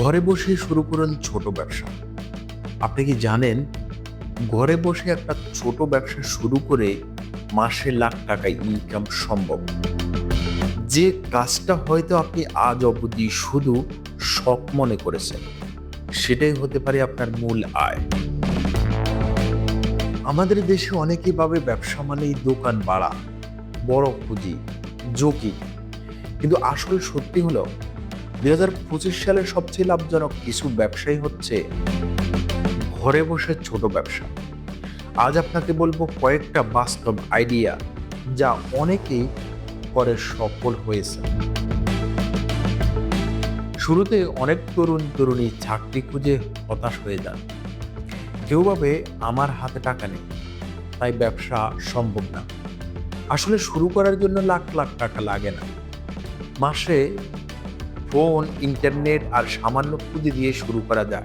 ঘরে বসে শুরু করুন ছোট ব্যবসা। আপনি কি জানেন, ঘরে বসে একটা ছোট ব্যবসা শুরু করে মাসে লাখ টাকা ইনকাম সম্ভব? যে কাজটা হয়তো আপনি আজ অবধি শুধু শখ মনে করেছেন, সেটাই হতে পারে আপনার মূল আয়। আমাদের দেশে অনেকেই ভাবে ব্যবসা মানেই দোকান বাড়া বড় পুঁজি, ঝুঁকি। কিন্তু আসল সত্যি হলো দুই হাজার পঁচিশ সালের সবচেয়ে লাভজনক কিছু ব্যবসায়ী হচ্ছে ঘরে বসে ছোট ব্যবসা। আজ আপনাকে বলব কয়েকটা বাস্তব আইডিয়া যা অনেকেই করে সফল হয়েছে। শুরুতে অনেক তরুণ তরুণী চাকরি খুঁজে হতাশ হয়ে যান। কেউ ভাবে, আমার হাতে টাকা নেই, তাই ব্যবসা সম্ভব না। আসলে শুরু করার জন্য লাখ লাখ টাকা লাগে না। মাসে ফোন, ইন্টারনেট আর সামান্য পুঁজি দিয়ে শুরু করা যায়।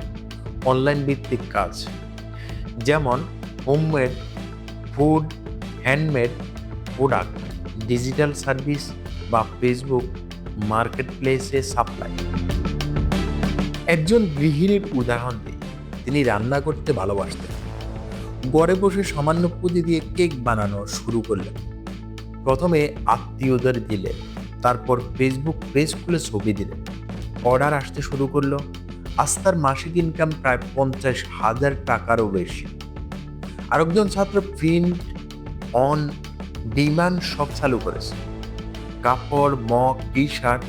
অনলাইন ভিত্তিক কাজ। যেমন homemade food, handmade product, digital service বা ফেসবুক মার্কেট প্লেসে সাপ্লাই। একজন গৃহিণীর উদাহরণ দিই। তিনি রান্না করতে ভালোবাসতেন। ঘরে বসে সামান্য পুঁজি দিয়ে কেক বানানো শুরু করলেন। প্রথমে আত্মীয়দের দিলেন। তারপর ফেসবুক পেজ খুলে ছবি দিলেন। অর্ডার আসতে শুরু করল। আজ তার মাসিক ইনকাম প্রায় পঞ্চাশ হাজার টাকারও বেশি। আরেকজন ছাত্র প্রিন্ট অন ডিমান্ড সব চালু করেছে। কাপড়, মগ টি শার্ট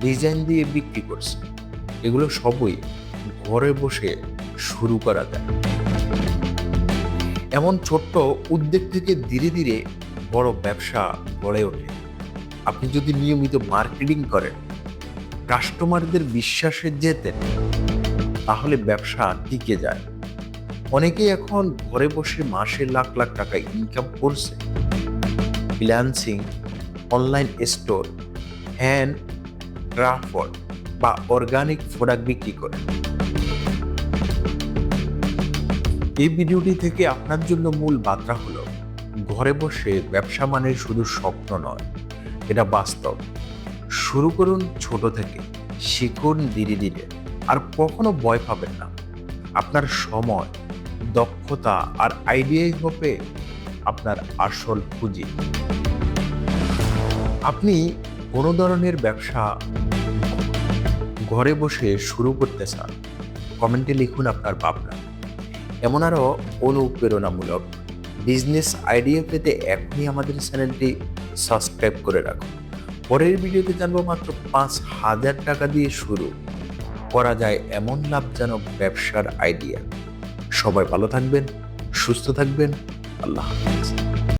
ডিজাইন দিয়ে বিক্রি করছে। এগুলো সবই ঘরে বসে শুরু করা যায়। এমন ছোট্ট উদ্যোগ থেকে ধীরে ধীরে বড় ব্যবসা গড়ে ওঠে। আপনি যদি নিয়মিত মার্কেটিং করেন কাস্টমারদের বিশ্বাসে যেতেন, তাহলে ব্যবসা টিকে যায়। অনেকেই এখন ঘরে বসে মাসে লাখ লাখ টাকা ইনকাম করছে। Freelancing online store hand craft বা অর্গানিক প্রোডাক্ট বিক্রি করে এই ভিডিওটি থেকে আপনার জন্য মূল বার্তা হলো, ঘরে বসে ব্যবসা মানে শুধু স্বপ্ন নয়। এটা বাস্তব। শুরু করুন ছোট থেকে, শিখুন ধীরে ধীরে, আর কখনো ভয় পাবেন না। আপনার সময়, দক্ষতা আর আইডিয়াই হবে আপনার আসল পুঁজি। আপনি কোনো ধরনের ব্যবসা ঘরে বসে শুরু করতে চান, কমেন্টে লিখুন আপনার ভাবনা। এমন আরও অনুপ্রেরণামূলক বিজনেস আইডিয়া পেতে এখনই আমাদের চ্যানেলটি সাবস্ক্রাইব করে রাখুন পরের ভিডিওতে জানব মাত্র পাঁচ হাজার টাকা দিয়ে শুরু। করা যায় এমন লাভজনক ব্যবসার আইডিয়া সবাই ভালো থাকবেন, সুস্থ থাকবেন। আল্লাহ হাফিজ।